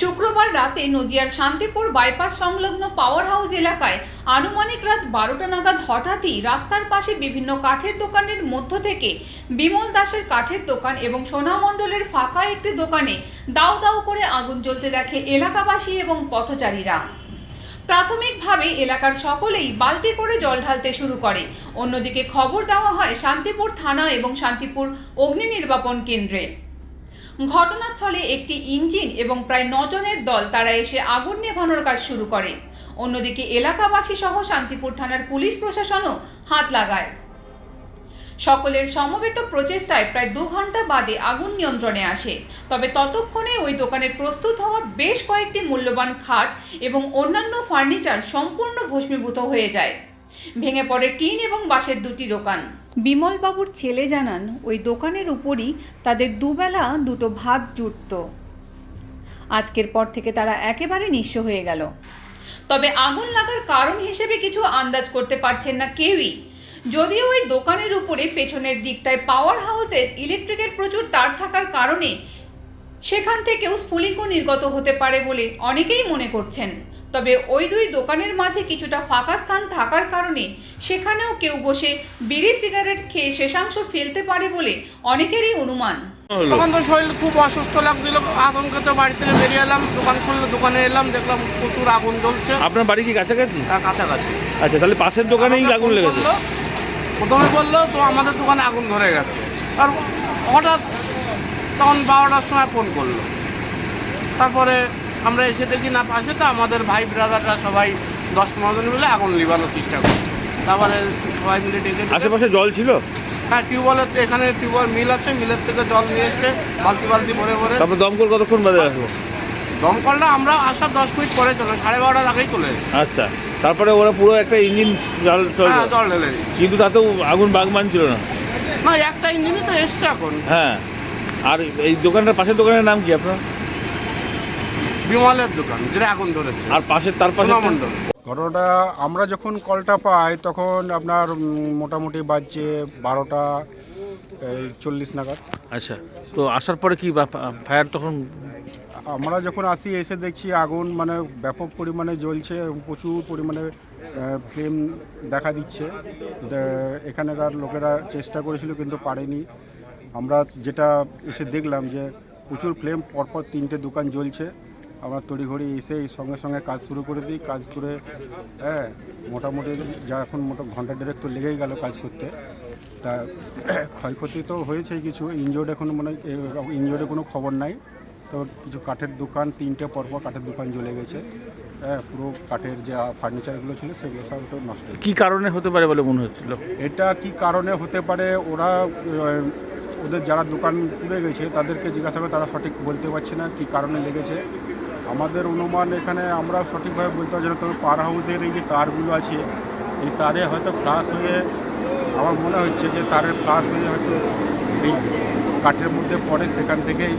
শুক্রবার রাতে নদিয়ার শান্তিপুর বাইপাস সংলগ্ন পাওয়ার হাউস এলাকায় আনুমানিক রাত বারোটা নাগাদ হঠাৎই রাস্তার পাশে বিভিন্ন কাঠের দোকানের মধ্য থেকে বিমল দাসের কাঠের দোকান এবং সোনামণ্ডলের ফাঁকা একটি দোকানে দাউ দাউ করে আগুন জ্বলতে দেখে এলাকাবাসী এবং পথচারীরা। প্রাথমিকভাবে এলাকার সকলেই বালতি করে জল ঢালতে শুরু করে। অন্যদিকে খবর দেওয়া হয় শান্তিপুর থানা এবং শান্তিপুর অগ্নি নির্বাপন কেন্দ্রে। ঘটনাস্থলে একটি ইঞ্জিন এবং প্রায় নজনের দল তারা এসে আগুন নেভানোর কাজ শুরু করে। অন্যদিকে এলাকাবাসী সহ শান্তিপুর থানার পুলিশ প্রশাসনও হাত লাগায়। সকলের সমবেত প্রচেষ্টায় প্রায় দু ঘণ্টা বাদে আগুন নিয়ন্ত্রণে আসে। তবে ততক্ষণে ওই দোকানের প্রস্তুত হওয়া বেশ কয়েকটি মূল্যবান খাট এবং অন্যান্য ফার্নিচার সম্পূর্ণ ভস্মীভূত হয়ে যায়। ভেঙে পড়ে টিন এবং বাঁশের দুটি দোকান। বিমলবাবুর ছেলে জানান ওই দোকানের উপরই তাদের দুবেলা দুটো ভাত জুটত। আজকের পর থেকে তারা একেবারে নিঃস্ব হয়ে গেল। তবে আগুন লাগার কারণ হিসেবে কিছু আন্দাজ করতে পারছেন না কেউই। যদিও ওই দোকানের উপরে পেছনের দিকটায় পাওয়ার হাউসের ইলেকট্রিকের প্রচুর তার থাকার কারণে সেখান থেকেও স্ফুলিঙ্গ নির্গত হতে পারে বলে অনেকেই মনে করছেন। তবে ওই দুই দোকানের মাঝে কিছুটা ফাঁকা স্থান থাকার কারণে সেখানেও কেউ বসে বিড়ি সিগারেট খেয়ে শেষাংশ ফেলতে পারে বলে অনেকেরই অনুমান। তখন তো শরীর খুব অসুস্থ লাগছিল আতঙ্কে তো বাড়ি থেকে বেরিয়ে এলাম দোকান খুললো দোকানে এলাম দেখলাম প্রচুর আগুন জ্বলছে। আপনার বাড়ি কি কাছাকাছি? তার কাছাকাছি। আচ্ছা তাহলে পাশের দোকানেই আগুন লেগেছে। প্রথমে বলল তো আমাদের দোকানে আগুন ধরে গেছে। আর হঠাৎ তখন বারোটার সময় ফোন করল। তারপরে আমরা এসে দেখি না পাশে তো আমাদের ভাই ব্রাদাররা সবাই দশ পনেরো জন মিলে আগুন লিবানোর চেষ্টা করছে। তারপরে সবাই মিলে ডেকে আশেপাশে জল ছিল? হ্যাঁ টিউবওয়েলের এখানে টিউবওয়েল মিল আছে মিলের থেকে জল নিয়ে এসে বালতি বালতি ভরে ভরে। তারপর দমকল কতক্ষণ বাজে আসলো দমকলটা আমরা আসার দশ মিনিট পরে চলো সাড়ে বারোটার আগেই চলে আচ্ছা তারপরে ওরা পুরো একটা ইঞ্জিন জল হ্যাঁ জল ঢেলে কিন্তু তাতেও আগুন বাগ মানছিল না। না একটা ইঞ্জিনই তো এসছে এখন। হ্যাঁ আর এই দোকানটার পাশের দোকানের নাম কি আপনার? বিমলের দোকান যেটা আগুন ধরেছে। আর পাশের তার পাশে ঘটনাটা আমরা যখন কলটা পাই তখন আপনার মোটামুটি বাজছে বারোটা চল্লিশ নাগাদ। আচ্ছা তো আসার পরে কি ফায়ার তখন আমরা যখন আসি এসে দেখছি আগুন মানে ব্যাপক পরিমাণে জ্বলছে এবং প্রচুর পরিমাণে ফ্লেম দেখা দিচ্ছে। এখানকার লোকেরা চেষ্টা করেছিল কিন্তু পারেনি। আমরা যেটা এসে দেখলাম যে প্রচুর ফ্লেম পরপর তিনটে দোকান জ্বলছে। আমরা তড়িঘড়ি এসে সঙ্গে সঙ্গে কাজ শুরু করে দিই কাজ করে হ্যাঁ মোটামুটি যা এখন মোটা ঘণ্টা দেড়েক তো লেগেই গেল কাজ করতে। তা ক্ষয়ক্ষতি তো হয়েছেই কিছু ইনজোর্ড এখন মানে ইনজোর্ডে কোনো খবর নাই। তো কিছু কাঠের দোকান তিনটে পরপর কাঠের দোকান জ্বলে গেছে। হ্যাঁ পুরো কাঠের যে ফার্নিচারগুলো ছিল সেগুলো সব তো নষ্ট হয়ে। কি কারণে হতে পারে বলে মনে হচ্ছিল? এটা কি কারণে হতে পারে? ওরা ওদের যারা দোকান পুড়ে গেছে তাদেরকে জিজ্ঞাসা করে তারা সঠিক বলতে পারছে না কি কারণে লেগেছে। আমাদের অনুমান এখানে আমরা সঠিকভাবে বলতে পারছি না তবে পার হাউসের এই যে তারগুলো আছে এই তারে হয়তো ফ্লাশ হয়ে আমার মনে হচ্ছে যে তারের ফ্লাশ হয়ে হয়তো এই কাঠের মধ্যে পড়ে সেখান থেকেই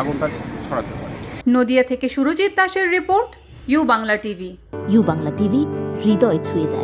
আগুনটা ছড়াতে পারে। নদিয়া থেকে সুরজিৎ দাসের report U Bangla TV. U Bangla TV হৃদয় ছুঁয়ে যায়।